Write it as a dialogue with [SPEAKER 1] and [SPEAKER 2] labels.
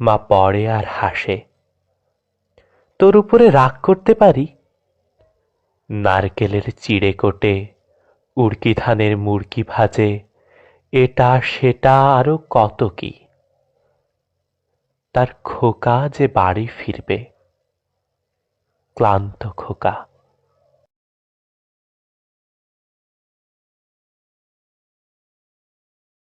[SPEAKER 1] মা পড়ে আর হাসে। তোর উপরে রাগ করতে পারি? নারকেলের চিড়ে কোটে, উড়কি ধানের মুড়কি ভাজে, এটা সেটা আরও কত কি? তার খোকা যে বাড়ি ফিরবে। ক্লান্ত খোকা।